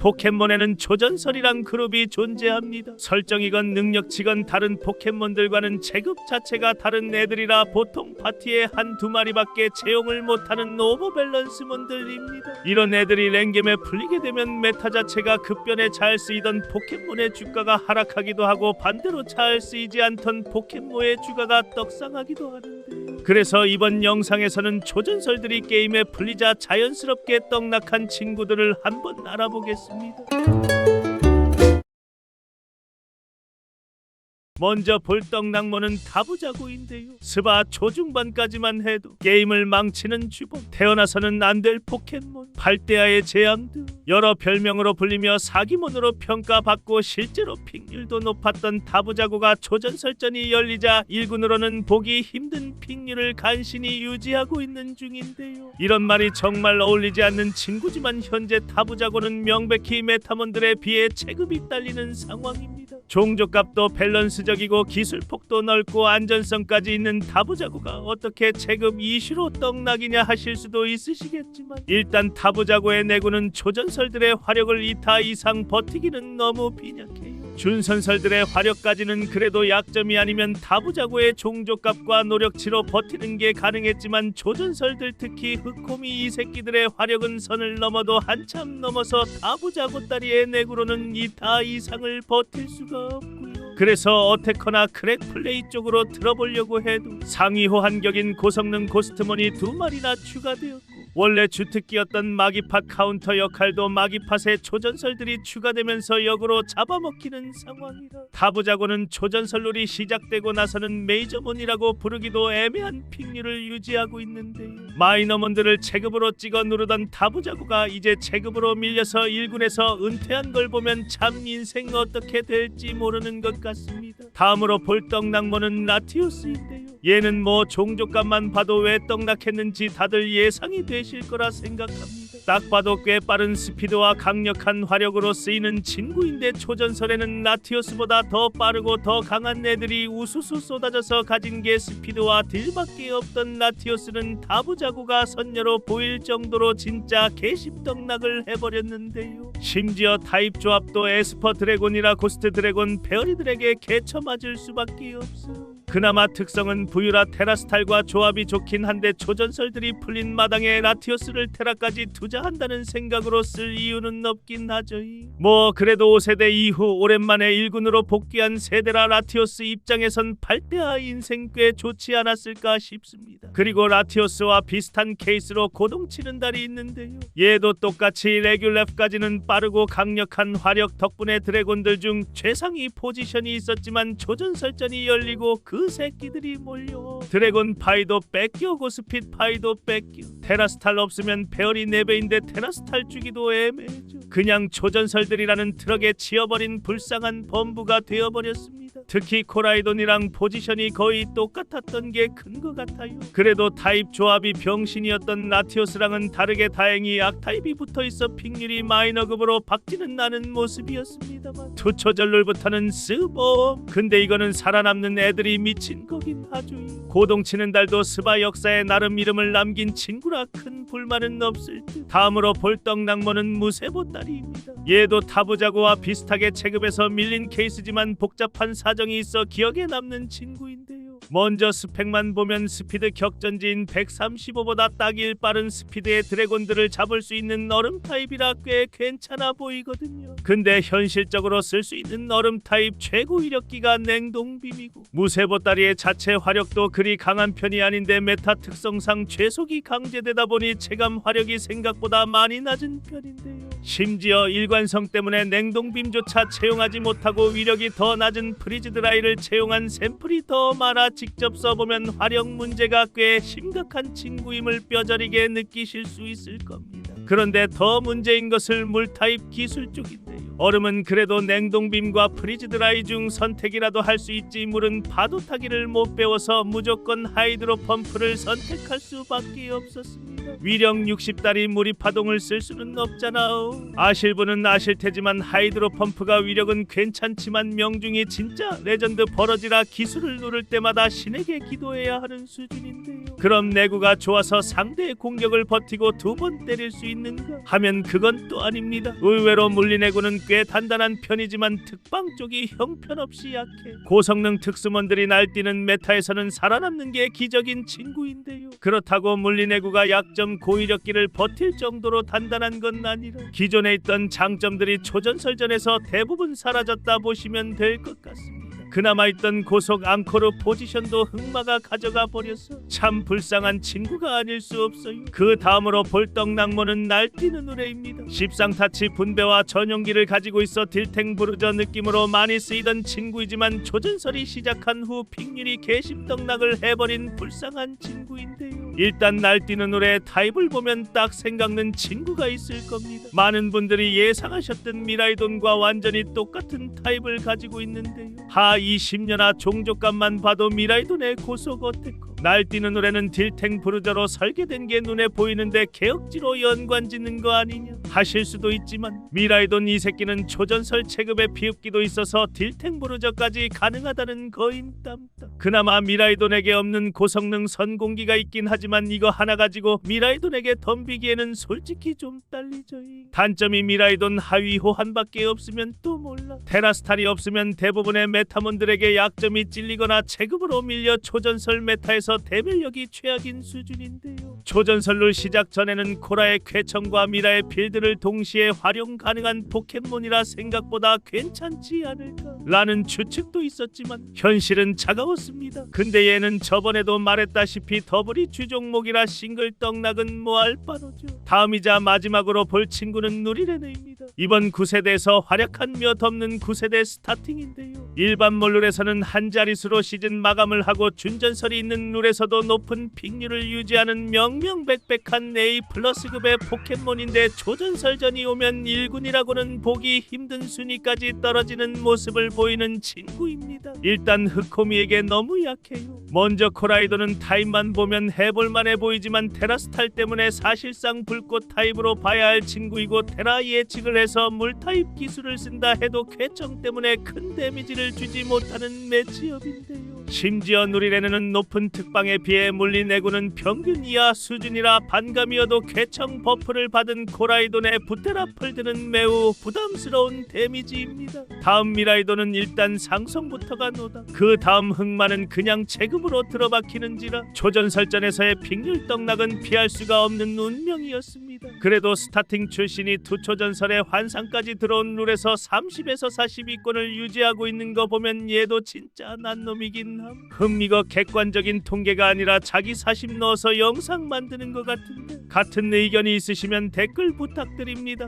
포켓몬에는 초전설이란 그룹이 존재합니다. 설정이건 능력치건 다른 포켓몬들과는 체급 자체가 다른 애들이라 보통 파티에 한 두 마리밖에 채용을 못하는 오버밸런스몬들입니다. 이런 애들이 랭겜에 풀리게 되면 메타 자체가 급변에 잘 쓰이던 포켓몬의 주가가 하락하기도 하고 반대로 잘 쓰이지 않던 포켓몬의 주가가 떡상하기도 하는데 그래서 이번 영상에서는 초전설들이 게임에 풀리자 자연스럽게 떡락한 친구들을 한번 알아보겠습니다. 먼저 볼떡낭모는 다부자고인데요. 스바 초중반까지만 해도 게임을 망치는 주범, 태어나서는 안 될 포켓몬, 팔대아의 재앙 등 여러 별명으로 불리며 사기몬으로 평가받고 실제로 픽률도 높았던 다부자고가 초전설전이 열리자 일군으로는 보기 힘든 픽률을 간신히 유지하고 있는 중인데요. 이런 말이 정말 어울리지 않는 친구지만 현재 다부자고는 명백히 메타몬들에 비해 체급이 딸리는 상황입니다. 종족값도 밸런스 적이고 기술 폭도 넓고 안전성까지 있는 다부자고가 어떻게 체급 이슈로 떡락이냐 하실 수도 있으시겠지만 일단 다부자고의 내구는 초전설들의 화력을 2타 이상 버티기는 너무 빈약해요. 준선설들의 화력까지는 그래도 약점이 아니면 다부자고의 종족값과 노력치로 버티는 게 가능했지만 조전설들 특히 흑호미 이 새끼들의 화력은 선을 넘어도 한참 넘어서 다부자고 다리의 내구로는 2타 이상을 버틸 수가 없고요. 그래서 어테커나 크랙 플레이 쪽으로 들어보려고 해도 상위 호 환격인 고성능 고스트몬이 두 마리나 추가되었고 원래 주특기였던 마기팟 카운터 역할도 마기팟의 초전설들이 추가되면서 역으로 잡아먹히는 상황이라 다부자고는 초전설룰이 시작되고 나서는 메이저몬이라고 부르기도 애매한 픽률을 유지하고 있는데요 마이너몬들을 체급으로 찍어 누르던 다부자고가 이제 체급으로 밀려서 1군에서 은퇴한 걸 보면 참 인생 어떻게 될지 모르는 것 같습니다. 다음으로 볼떡낭모는 라티우스인데요 얘는 뭐 종족값만 봐도 왜 떡락했는지 다들 예상이 되실 거라 생각합니다. 딱 봐도 꽤 빠른 스피드와 강력한 화력으로 쓰이는 친구인데 초전설에는 라티오스보다 더 빠르고 더 강한 애들이 우수수 쏟아져서 가진 게 스피드와 딜밖에 없던 라티오스는 다부자고가 선녀로 보일 정도로 진짜 개십떡락을 해버렸는데요. 심지어 타입 조합도 에스퍼 드래곤이라 고스트 드래곤 페어리들에게 개쳐 맞을 수밖에 없어요. 그나마 특성은 부유라 테라스탈과 조합이 좋긴 한데 초전설들이 풀린 마당에 라티오스를 테라까지 투자한다는 생각으로 쓸 이유는 없긴 하죠. 뭐 그래도 5세대 이후 오랜만에 1군으로 복귀한 세데라 라티오스 입장에선 8대하 인생 꽤 좋지 않았을까 싶습니다. 그리고 라티오스와 비슷한 케이스로 고동치는 달이 있는데요. 얘도 똑같이 레귤랩까지는 빠르고 강력한 화력 덕분에 드래곤들 중 최상위 포지션이 있었지만 조전설전이 열리고 그 새끼들이 몰려. 드래곤 파이도 뺏겨 고스핏 파이도 뺏겨 테라스탈 없으면 페어리 4배인데 테라스탈 주기도 애매해져. 그냥 초전설들이라는 트럭에 치여버린 불쌍한 범부가 되어버렸습니다. 특히 코라이돈이랑 포지션이 거의 똑같았던 게 큰 것 같아요. 그래도 타입 조합이 병신이었던 라티오스랑은 다르게 다행히 악타입이 붙어있어 픽률이 마이너급으로 박지는 않은 모습이었습니다만. 투초절룰부터는 스범 근데 이거는 살아남는 애들이 미친 거긴 하죠. 고동치는 달도 스바 역사에 나름 이름을 남긴 친구라 큰 불만은 없을 듯. 다음으로 볼떡낭모는 무쇠보따리입니다. 얘도 타부자고와 비슷하게 체급에서 밀린 케이스지만 복잡한 사정이 있어 기억에 남는 친구인데요 먼저 스펙만 보면 스피드 격전지인 135보다 딱일 빠른 스피드의 드래곤들을 잡을 수 있는 얼음 타입이라 꽤 괜찮아 보이거든요. 근데 현실적으로 쓸 수 있는 얼음 타입 최고 위력기가 냉동빔이고 무쇠보따리의 자체 화력도 그리 강한 편이 아닌데 메타 특성상 최속이 강제되다 보니 체감 화력이 생각보다 많이 낮은 편인데요. 심지어 일관성 때문에 냉동빔조차 채용하지 못하고 위력이 더 낮은 프리즈 드라이를 채용한 샘플이 더 많아 직접 써보면 화력 문제가 꽤 심각한 친구임을 뼈저리게 느끼실 수 있을 겁니다. 그런데 더 문제인 것을 물타입 기술 쪽인데요. 얼음은 그래도 냉동빔과 프리즈 드라이 중 선택이라도 할 수 있지 물은 파도 타기를 못 배워서 무조건 하이드로 펌프를 선택할 수밖에 없었습니다. 위력 60달이 무리 파동을 쓸 수는 없잖아. 아실 분은 아실 테지만 하이드로 펌프가 위력은 괜찮지만 명중이 진짜 레전드 버러지라 기술을 누를 때마다 신에게 기도해야 하는 수준인데요. 그럼 내구가 좋아서 상대의 공격을 버티고 두 번 때릴 수 있는가 하면 그건 또 아닙니다. 의외로 물리내구는 꽤 단단한 편이지만 특방 쪽이 형편없이 약해. 고성능 특수몬들이 날뛰는 메타에서는 살아남는 게 기적인 친구인데요. 그렇다고 물리내구가 약점 고위력기를 버틸 정도로 단단한 건 아니라 기존에 있던 장점들이 초전설전에서 대부분 사라졌다 보시면 될 것 같습니다. 그나마 있던 고속 앙코르 포지션도 흑마가 가져가 버려서 참 불쌍한 친구가 아닐 수 없어요. 그 다음으로 볼떡낭모는 날뛰는 의뢰입니다. 십상타치 분배와 전용기를 가지고 있어 딜탱 부르저 느낌으로 많이 쓰이던 친구이지만 조전설이 시작한 후 픽률이 개십떡락을 해버린 불쌍한 친구인데요. 일단 날뛰는 의뢰 타입을 보면 딱 생각는 친구가 있을 겁니다. 많은 분들이 예상하셨던 미라이돈과 완전히 똑같은 타입을 가지고 있는데요. 하 20년아 종족감만 봐도 미라이돈의 고속 어테커 날뛰는 노래는 딜탱 브루저로 설계된 게 눈에 보이는데 개혁지로 연관 짓는 거 아니냐? 하실 수도 있지만 미라이돈 이 새끼는 초전설 체급의 비읍기도 있어서 딜탱 브루저까지 가능하다는 거인 땀땀. 그나마 미라이돈에게 없는 고성능 선공기가 있긴 하지만 이거 하나 가지고 미라이돈에게 덤비기에는 솔직히 좀 딸리죠 단점이 미라이돈 하위 호환밖에 없으면 또 몰라. 테라스탈이 없으면 대부분의 메타몬들에게 약점이 찔리거나 체급으로 밀려 초전설 메타에서 대멸력이 최악인 수준인데요. 초전설룰 시작 전에는 코라의 쾌청과 미라의 필드를 동시에 활용 가능한 포켓몬이라 생각보다 괜찮지 않을까 라는 추측도 있었지만 현실은 차가웠습니다. 근데 얘는 저번에도 말했다시피 더블이 주종목이라 싱글 떡락은 뭐할 바로죠. 다음이자 마지막으로 볼 친구는 누리레네입니다. 이번 9세대에서 활약한 몇 없는 9세대 스타팅인데요. 일반 몰룰에서는 한 자릿수로 시즌 마감을 하고 준전설이 있는 룰에서도 높은 픽률을 유지하는 명명백백한 A 플러스급의 포켓몬인데 조전설전이 오면 1군이라고는 보기 힘든 순위까지 떨어지는 모습을 보이는 친구입니다. 일단 흑코미에게 너무 약해요. 먼저 코라이도는 타입만 보면 해볼만해 보이지만 테라스탈 때문에 사실상 불꽃 타입으로 봐야 할 친구이고 테라 예측을 해서 물 타입 기술을 쓴다 해도 쾌청 때문에 큰 데미지를 주지 못하는 매치업인데요. 심지어 누리레는 높은 특방에 비해 물리내구는 평균 이하 수준이라 반감이어도 쾌청 버프를 받은 코라이돈의 부테라폴드는 매우 부담스러운 데미지입니다. 다음 미라이돈은 일단 상성부터가 노다. 그 다음 흑마는 그냥 체급으로 들어박히는지라 초전설전에서의 픽률 떡락은 피할 수가 없는 운명이었습니다. 그래도 스타팅 출신이 투초 전설의 환상까지 들어온 룰에서 30에서 40위권을 유지하고 있는 거 보면 얘도 진짜 난 놈이긴 함. 흠이거 객관적인 통계가 아니라 자기 사심 넣어서 영상 만드는 것 같은데 같은 의견이 있으시면 댓글 부탁드립니다.